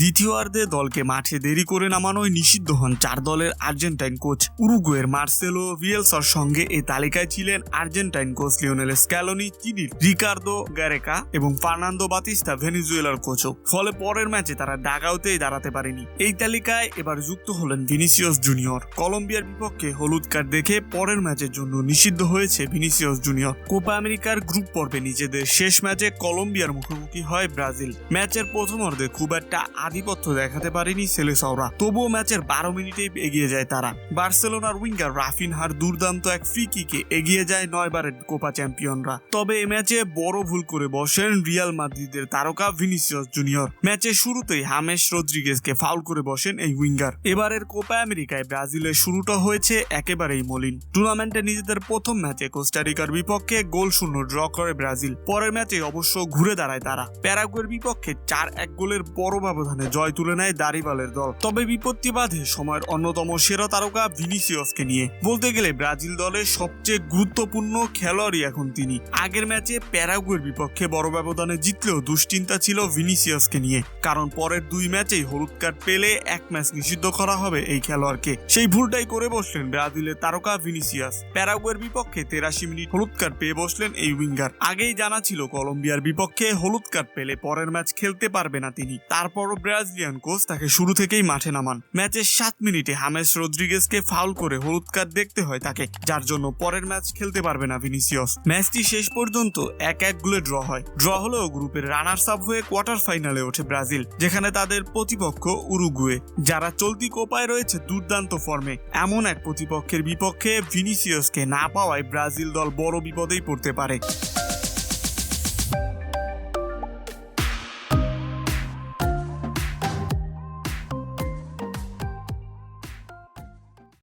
দ্বিতীয়ার্ধে দলকে মাঠে দেরি করে নামানোয় নিষিদ্ধ হন চার দলের আর্জেন্টাইন কোচ। উরুগুয়ের মার্সেলো রিয়েলসর সঙ্গে এই তালিকায় ছিলেন আর্জেন্টাইন কোচ লিওনেল স্ক্যালোনি চিলির রিকার্দো গ্যারেকা এবং ফার্নান্দো বাতিস্তা ভেনিজুয়েলার কোচও। ফলে পরের ম্যাচে তারা ডাগাউতেই দাঁড়াতে পারেনি। এই তালিকায় এবার যুক্ত হলেন ভিনিসিয়াস জুনিয়র। কলম্বিয়ার বিপক্ষে হলুদ কার্ড দেখে পরের ম্যাচের জন্য নিষিদ্ধ হয়েছে ভিনিসিয়াস জুনিয়র। কোপা আমেরিকার গ্রুপ পর্বে নিজেদের শেষ ম্যাচে কলম্বিয়ার মুখোমুখি হয় ব্রাজিল। ম্যাচের প্রথম অর্ধে খুব একটা আধিপত্য দেখাতে পারেনি সেলেসাওরা। তবুও ম্যাচের বারো মিনিটেই এগিয়ে যায় তারা। বার্সেলোনার উইঙ্গার রাফিনহার দুর্দান্ত এক ফ্রি কিকে এগিয়ে যায় নয়বারের কোপা চ্যাম্পিয়নরা। তবে এ ম্যাচে বড় ভুল করে বসেন রিয়াল মাদ্রিদের তারকা ভিনিসিয়াস জুনিয়র। ম্যাচের শুরুতেই হামেশ রদ্রিগেজকে ফাউল করে বসেন এই উইঙ্গার। এবারের কোপা আমেরিকায় ব্রাজিলের শুরুটা হয়েছে একেবারেই মলিন। টুর্নামেন্টে নিজেদের প্রথম ম্যাচে কোস্টারিকার বিপক্ষে গোল শূন্য ড্র করে ব্রাজিল। পরের ম্যাচে অবশ্য ঘুরে দাঁড়ায় তারা। প্যারাগুয়ের বিপক্ষে চার এক গোলের বড় ব্যবধানে জয় তুলে নেয় দারিবালের দল। তবে বিপত্তি বাধে সময়ের অন্যতম সেরা তারকা ভিনিসিয়াসকে নিয়ে। বলতে গেলে ব্রাজিল দলের সবচেয়ে গুরুত্বপূর্ণ খেলোয়াড়ই এখন তিনি। আগের ম্যাচে প্যারাগুয়ের বিপক্ষে বড় ব্যবধানে জিতলেও দুশ্চিন্তা ছিল ভিনিসিয়াসকে নিয়ে। কারণ পরের দুই ম্যাচেই হলুদ কার্ড পেলে এক ম্যাচ নিষিদ্ধ করা হবে এই খেলোয়াড়কে। সেই ভুলটাই করে বসলেন ব্রাজিলের তারকা ভিনিসিয়াস। প্যারাগুয়ের বিপক্ষে তেরাশি মিনিট হলুদ কার্ড পেয়ে বসলেন এই উইঙ্গার। আগেই জানা ছিল কলম্বিয়ার বিপক্ষে হলুদ কার্ড পেলে পরের ম্যাচ খেলতে পারবে না তিনি। তারপরও ব্রাজিলিয়ান কোচ তাকে শুরু থেকেই মাঠে নামান। ম্যাচের সাত মিনিটে হামেস রদ্রিগেজকে ফাউল করে হলুদ কার্ড দেখতে হয় তাকে, যার জন্য পরের ম্যাচ খেলতে পারবে না ভিনিসিয়াস। ম্যাচটি শেষ পর্যন্ত এক এক গোলে ড্র হয়। ড্র হলেও গ্রুপের রানার্স আপ হয়ে কোয়ার্টার ফাইনালে ওঠে ব্রাজিল, যেখানে তাদের প্রতিপক্ষ উরুগুয়ে, যারা চলতি কোপায় রয়েছে দুর্দান্ত ফর্মে। এমন এক প্রতিপক্ষের বিপক্ষে ভিনিসিয়াসকে না পাওয়ায় ব্রাজিল দল বড় বিপদেই পড়তে পারে।